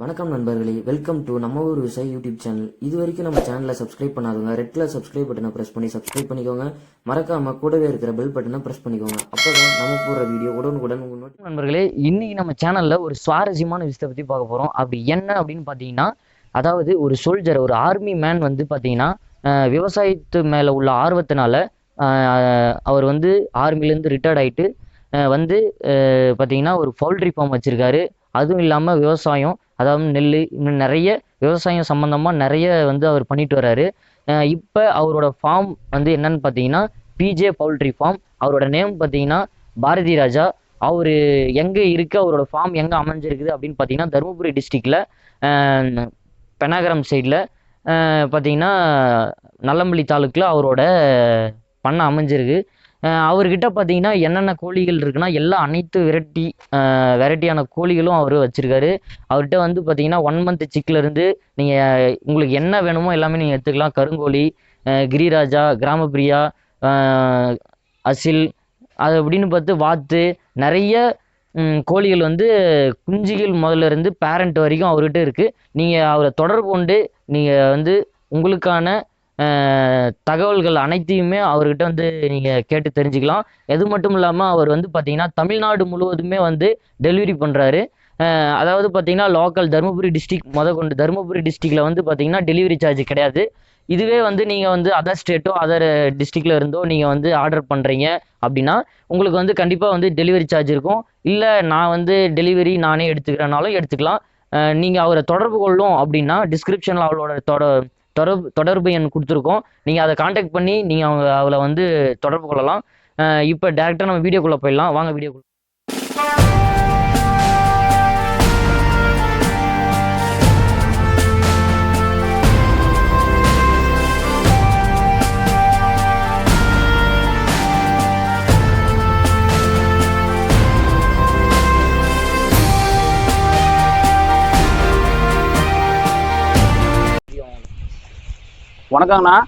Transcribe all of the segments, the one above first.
வணக்கம் நண்பர்களே welcome to நம்ம ஊர் விவசாயி யூடியூப் சேனல் இது வரைக்கும் நம்ம சேனலை சப்ஸ்கிரைப் பண்ணாதவங்க ரெட் கலர் சப்ஸ்கிரைப் பட்டனை பிரஸ் பண்ணி சப்ஸ்கிரைப் பண்ணிக்கோங்க. மறக்காம கூடவே இருக்கிற பெல் பட்டனை பிரஸ் பண்ணிக்கோங்க. அப்பதான் நம்ம போடுற வீடியோ உடனுக்குடன் நோட்டி நண்பர்களே இன்னைக்கு நம்ம சேனல்ல ஒரு சுவாரஸ்யமான விஷயத்தை பத்தி பார்க்க போறோம். அப்படி என்ன அப்படின்னு பார்த்தீங்கன்னா அதாவது ஒரு சோல்ஜர் ஒரு ஆர்மி மேன் வந்து பார்த்தீங்கன்னா விவசாயத்து மேல உள்ள ஆர்வத்தினால அவர் வந்து ஆர்மிலேருந்து ரிட்டையர்ட் ஆயிட்டு வந்து பார்த்தீங்கன்னா ஒரு பவுல்ட்ரி ஃபார்ம் வச்சுருக்காரு. அதுவும் இல்லாமல் விவசாயம் அதாவது நெல் இன்னும் நிறைய விவசாயம் சம்மந்தமாக நிறைய வந்து அவர் பண்ணிட்டு வர்றாரு. இப்போ அவரோட ஃபார்ம் வந்து என்னன்னு பார்த்தீங்கன்னா பிஜே பவுல்ட்ரி ஃபார்ம் அவரோட நேம் பார்த்தீங்கன்னா பாரதி ராஜா. அவர் எங்கே இருக்குது அவரோட ஃபார்ம் எங்கே அமைஞ்சிருக்குது அப்படின்னு பார்த்தீங்கன்னா தருமபுரி டிஸ்ட்ரிக்டில் பெனாகரம் சைடில் பார்த்தீங்கன்னா நல்லம்பள்ளி தாலுக்கில் அவரோட பண்ணை அமைஞ்சிருக்கு. அவர்கிட்ட பார்த்தீங்கன்னா என்னென்ன கோழிகள் இருக்குன்னா எல்லா அனைத்து வெரைட்டி வெரைட்டியான கோழிகளும் அவர் வச்சுருக்காரு. அவர்கிட்ட வந்து பார்த்தீங்கன்னா ஒன் மந்த் சிக்கிலேருந்து நீங்கள் உங்களுக்கு என்ன வேணுமோ எல்லாமே நீங்கள் எடுத்துக்கலாம். கருங்கோழி கிரிராஜா கிராமப்பிரியா அசில் அது அப்படின்னு பார்த்து வாத்து நிறைய கோழிகள் வந்து குஞ்சுகள் முதல்ல இருந்து பேரண்ட் வரைக்கும் அவர்கிட்ட இருக்குது நீங்கள் அவரை தொடர்பு கொண்டு நீங்கள் வந்து உங்களுக்கான தகவல்கள் அனைத்தையுமே அவர்கிட்ட வந்து நீங்கள் கேட்டு தெரிஞ்சுக்கலாம். எது மட்டும் இல்லாமல் அவர் வந்து பார்த்தீங்கன்னா தமிழ்நாடு முழுவதுமே வந்து டெலிவரி பண்ணுறாரு அதாவது பார்த்தீங்கன்னா லோக்கல் தருமபுரி டிஸ்ட்ரிக் முத கொண்டு தருமபுரி டிஸ்ட்ரிக்டில் வந்து பார்த்தீங்கன்னா டெலிவரி சார்ஜ் கிடையாது. இதுவே வந்து நீங்கள் வந்து அதர் ஸ்டேட்டோ அதர் டிஸ்ட்ரிக்டில் இருந்தோ நீங்கள் வந்து ஆர்டர் பண்ணுறீங்க அப்படின்னா உங்களுக்கு வந்து கண்டிப்பாக வந்து டெலிவரி சார்ஜ் இருக்கும். இல்லை நான் வந்து டெலிவரி நானே எடுத்துக்கிறேனாலும் எடுத்துக்கலாம். நீங்கள் அவரை தொடர்பு கொள்ளும் அப்படின்னா டிஸ்கிரிப்ஷனில் அவளோட தொட தொடர்பு தொடர்பு எண் கொடுத்துருக்கோம். நீங்கள் அதை காண்டாக்ட் பண்ணி நீங்கள் அவங்க அவளை வந்து தொடர்பு கொள்ளலாம். இப்போ டேரெக்டாக நம்ம வீடியோக்குள்ளே போயிடலாம். வாங்க வீடியோக்குள்ளே வணக்கங்கண்ணா.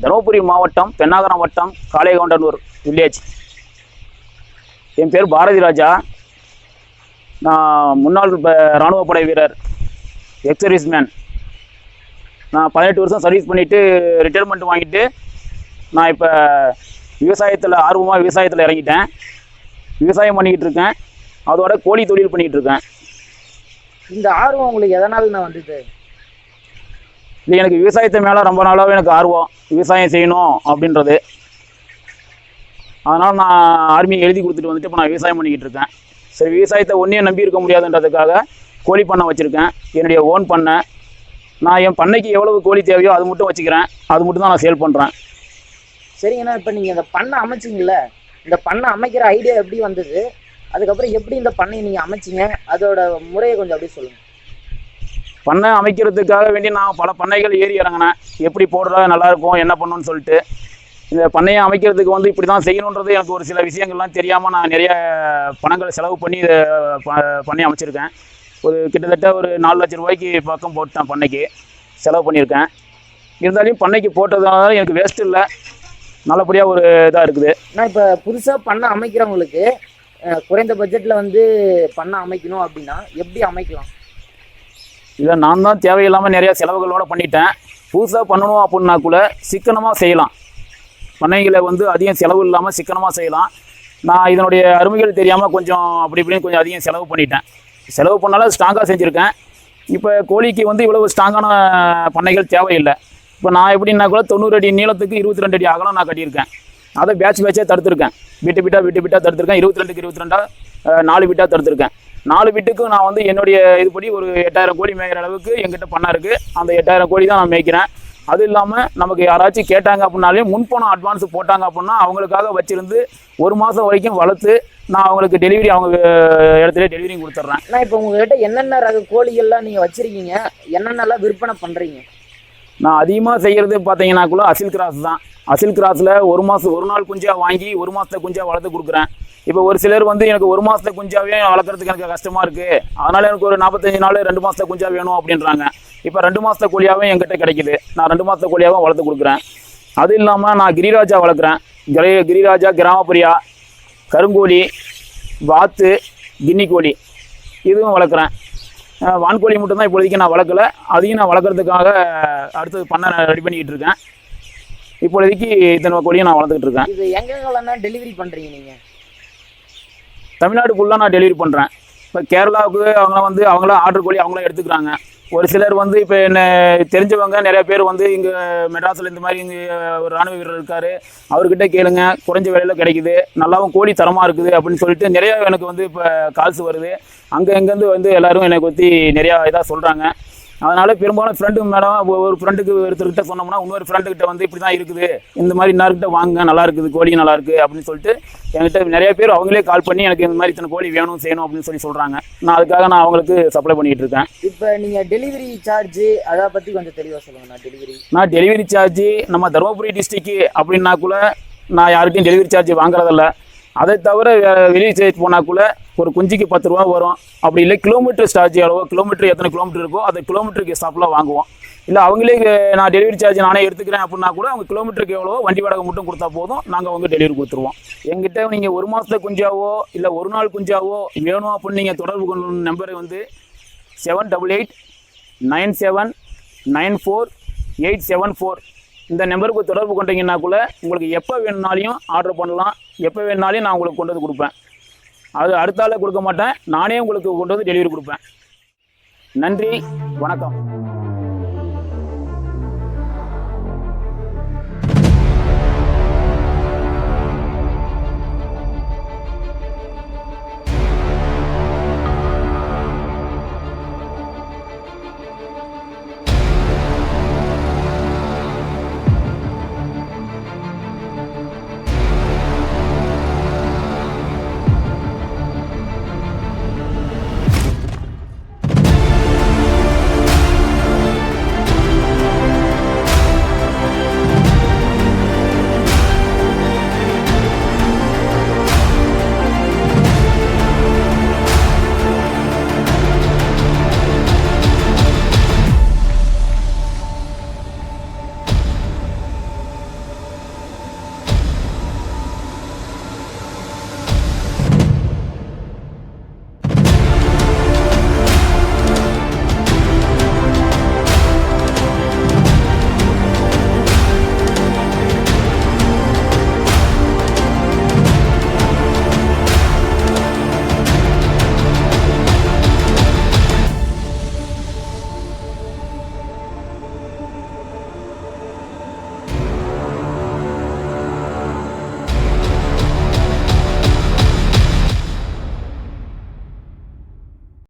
தருமபுரி மாவட்டம் பெண்ணாகரம் வட்டம் காளையகவுண்டனூர் வில்லேஜ் என் பேர் பாரதி ராஜா நான் முன்னாள் ப- இராணுவ படை வீரர் எக்ஸர்வீஸ் மேன் நான் பதினெட்டு வருஷம் சர்வீஸ் பண்ணிவிட்டு ரிட்டையர்மெண்ட் வாங்கிட்டு நான் இப்போ விவசாயத்தில் ஆர்வமாக விவசாயத்தில் இறங்கிட்டேன். விவசாயம் பண்ணிக்கிட்டு இருக்கேன். அதோட கோழி தொழில் பண்ணிக்கிட்டு இருக்கேன். இந்த ஆர்வம் உங்களுக்கு எதனால வந்தது? இது எனக்கு விவசாயத்து மேலே ரொம்ப நாளாகவே எனக்கு ஆர்வம். விவசாயம் செய்யணும் அப்படின்றது. அதனால் நான் ஆர்மி எழுதி கொடுத்துட்டு வந்துட்டு இப்போ நான் விவசாயம் பண்ணிக்கிட்டு இருக்கேன். சரி விவசாயத்தை ஒன்றையும் நம்பி இருக்க முடியாதுன்றதுக்காக கோழி பண்ணை வச்சுருக்கேன். என்னுடைய ஓன் பண்ணை. நான் என் பண்ணைக்கு எவ்வளவு கோழி தேவையோ அது மட்டும் வச்சுக்கிறேன். அது மட்டும் தான் நான் சேல் பண்ணுறேன் சரிங்கண்ணா இப்போ நீங்கள் இந்த பண்ணை அமைச்சிங்கள இந்த பண்ணை அமைக்கிற ஐடியா எப்படி வந்தது? அதுக்கப்புறம் எப்படி இந்த பண்ணையை நீங்கள் அமைச்சிங்க? அதோட முறையை கொஞ்சம் அப்படியே சொல்லுங்கள் பண்ணை அமைக்கிறதுக்காக வேண்டி நான் பல பண்ணைகள் ஏறி இறங்கினேன். எப்படி போடுறா நல்லாயிருக்கும் என்ன பண்ணணும்னு சொல்லிட்டு. இந்த பண்ணையை அமைக்கிறதுக்கு வந்து இப்படி தான் செய்யணுன்றது எனக்கு ஒரு சில விஷயங்கள்லாம் தெரியாமல் நான் நிறைய பணங்களை செலவு பண்ணி இதை ப- பண்ணை அமைச்சிருக்கேன். ஒரு கிட்டத்தட்ட ஒரு நாலு லட்ச ரூபாய்க்கு பக்கம் போட்டேன் பண்ணைக்கு. செலவு பண்ணியிருக்கேன். இருந்தாலும் பண்ணைக்கு போட்டதுனால எனக்கு வேஸ்ட் இல்லை. நல்லபடியாக ஒரு இதாக இருக்குது. ஆனால் இப்போ புதுசாக பண்ணை அமைக்கிறவங்களுக்கு குறைந்த பட்ஜெட்டில் வந்து பண்ணை அமைக்கணும் அப்படின்னா எப்படி அமைக்கலாம்? இதை நான் தான் தேவையில்லாமல் நிறையா செலவுகளோடு பண்ணிட்டேன். புதுசாக பண்ணணும் அப்படின்னா கூட சிக்கனமாக செய்யலாம். பண்ணைகளை வந்து அதிகம் செலவு இல்லாமல் சிக்கனமாக செய்யலாம். நான் இதனுடைய அருமைகள் தெரியாமல் கொஞ்சம் அப்படி இப்படின்னு கொஞ்சம் அதிகம் செலவு பண்ணிட்டேன். செலவு பண்ணாலும் ஸ்ட்ராங்காக செஞ்சுருக்கேன். இப்போ கோழிக்கு வந்து இவ்வளவு ஸ்ட்ராங்கான பண்ணைகள் தேவையில்லை. இப்போ நான் எப்படின்னா கூட தொண்ணூறு அடி நீளத்துக்கு இருபத்தி ரெண்டு அடி அகலம் நான் கட்டியிருக்கேன். அதை பேட்ச் பேட்சாக தடுத்துருக்கேன். விட்டு விட்டா விட்டு விட்டா தடுத்துருக்கேன். இருபத்தி ரெண்டுக்கு இருபத்தி ரெண்டாக நாலு விட்டா தடுத்துருக்கேன். நாலு வீட்டுக்கும் நான் வந்து என்னுடைய இதுபடி ஒரு எட்டாயிரம் கோழி மேய்கிற அளவுக்கு எங்கிட்ட பண்ண இருக்குது அந்த எட்டாயிரம் கோழி தான் நான் மேய்க்கிறேன். அது இல்லாமல் நமக்கு யாராச்சும் கேட்டாங்க அப்படின்னாலே முன்பணம் அட்வான்ஸ் போட்டாங்க அப்படின்னா அவங்களுக்காக வச்சிருந்து ஒரு மாதம் வரைக்கும் வளர்த்து நான் அவங்களுக்கு டெலிவரி அவங்க இடத்துல டெலிவரி கொடுத்துட்றேன். ஆனால் இப்போ உங்ககிட்ட என்னென்ன ரக கோழிகள்லாம் நீங்கள் வச்சுருக்கீங்க? என்னென்னலாம் விற்பனை பண்ணுறீங்க நான் அதிகமாக செய்கிறது பார்த்தீங்கன்னாக்குள்ள அசில் கிராஸ் தான். அசில் கிராஸில் ஒரு மாதம் ஒரு நாள் குஞ்சா வாங்கி ஒரு மாதத்தை குஞ்சா வளர்த்து கொடுக்குறேன். இப்போ ஒரு சிலர் வந்து எனக்கு ஒரு மாதத்தை குஞ்சாவே வளர்க்குறதுக்கு எனக்கு கஷ்டமாக இருக்குது அதனால் எனக்கு ஒரு நாற்பத்தஞ்சு நாள் ரெண்டு மாதத்தை குஞ்சா வேணும் அப்படின்றாங்க. இப்போ ரெண்டு மாதத்தை கோழியாகவும் என்கிட்ட கிடைக்குது. நான் ரெண்டு மாதத்தை கோழியாகவும் வளர்த்து கொடுக்குறேன். அது இல்லாமல் நான் கிரிராஜா வளர்க்குறேன். கிரி கிரிராஜா கிராமப்புரியா கருங்கோழி வாத்து கின்னி கோழி இதுவும் வளர்க்குறேன். வான்கோழி மட்டும்தான் இப்போதைக்கு நான் வளர்க்கல. அதையும் நான் வளர்க்குறதுக்காக அடுத்தது பண்ண ரெடி பண்ணிக்கிட்டு இருக்கேன். இப்போதைக்கு இத்தனை கோழியும் நான் வளர்த்துக்கிட்டு இருக்கேன். இது எங்கெங்கெல்லாம் டெலிவரி பண்றீங்க நீங்க? தமிழ்நாடு ஃபுல்லாக நான் டெலிவரி பண்ணுறேன் இப்போ கேரளாவுக்கு அவங்க வந்து அவங்களாம் ஆர்டர் கோழி அவங்களாம் எடுத்துக்கிறாங்க. ஒரு சிலர் வந்து இப்போ என்ன தெரிஞ்சவங்க நிறைய பேர் வந்து இங்கே மெட்ராஸில் இந்த மாதிரி இங்கே ஒரு ராணுவ வீரர் இருக்கார். அவர்கிட்ட கேளுங்க குறைஞ்ச விலையில் கிடைக்குது. நல்லாவும் கோழி தரமாக இருக்குது அப்படின்னு சொல்லிட்டு நிறைய எனக்கு வந்து இப்போ கால்ஸ் வருது. அங்கே எங்கேருந்து வந்து எல்லாரும் என்னை பற்றி நிறையா இதாக சொல்கிறாங்க அதனால பெரும்பாலும் ஃப்ரெண்டு மேடம் ஒரு ஃப்ரெண்டுக்கு ஒருத்தர்கிட்ட சொன்னோம்னா இன்னொரு ஃப்ரெண்டுக்கிட்ட வந்து இப்படி தான் இருக்குது. இந்த மாதிரி இன்னார்கிட்ட வாங்க நல்லா இருக்குது கோழி நல்லா இருக்குது அப்படின்னு சொல்லிட்டு என்கிட்ட நிறைய பேர் அவங்களே கால் பண்ணி எனக்கு இந்த மாதிரி இத்தனை கோழி வேணும் செய்யணும் அப்படின்னு சொல்லி சொல்கிறாங்க நான் அதுக்காக நான் அவங்களுக்கு சப்ளை பண்ணிக்கிட்டு இருக்கேன். இப்ப நீங்க டெலிவரி சார்ஜ் அதை பத்தி கொஞ்சம் தெளிவா சொல்லுங்க நான் டெலிவரி நான் டெலிவரி சார்ஜ் நம்ம தருமபுரி டிஸ்ட்ரிக்கு அப்படின்னாக்குள்ள நான் யார்கிட்டையும் டெலிவரி சார்ஜ் வாங்குறதில்ல. அதை தவிர வெளியே சேர்த்து போனாக்குள்ள ஒரு குஞ்சுக்கு பத்து ரூபா வரும். அப்படி இல்லை கிலோமீட்டர் சார்ஜ் எவ்வளோ கிலோமீட்டர் எத்தனை கிலோமீட்டர் இருக்கோ அதை கிலோமீட்டருக்கு ஸ்டாப்லாம் வாங்குவோம். இல்லை அவங்களே நான் டெலிவரி சார்ஜ் நானே எடுத்துக்கிறேன் அப்படின்னா கூட அவங்க கிலோமீட்டருக்கு எவ்வளோ வண்டி வாடகை மட்டும் கொடுத்தா போதும் நாங்கள் அவங்க டெலிவரி கொடுத்துருவோம். எங்கிட்ட நீங்கள் ஒரு மாதத்துல குஞ்சாவோ இல்லை ஒரு நாள் குஞ்சாவோ வேணும் அப்படின்னு நீங்கள் தொடர்பு கொள்ளணும் நம்பர் வந்து seven double eight nine seven nine four eight seven four இந்த நம்பருக்கு தொடர்பு கொண்டீங்கன்னாக்குள்ள உங்களுக்கு எப்போ வேணுனாலையும் ஆர்டர் பண்ணலாம். எப்போ வேணுனாலையும் நான் உங்களுக்கு கொண்டு வந்து கொடுப்பேன். அது அடுத்த கொடுக்க மாட்டேன். நானே உங்களுக்கு கொண்டு வந்து டெலிவரி கொடுப்பேன். நன்றி. வணக்கம்.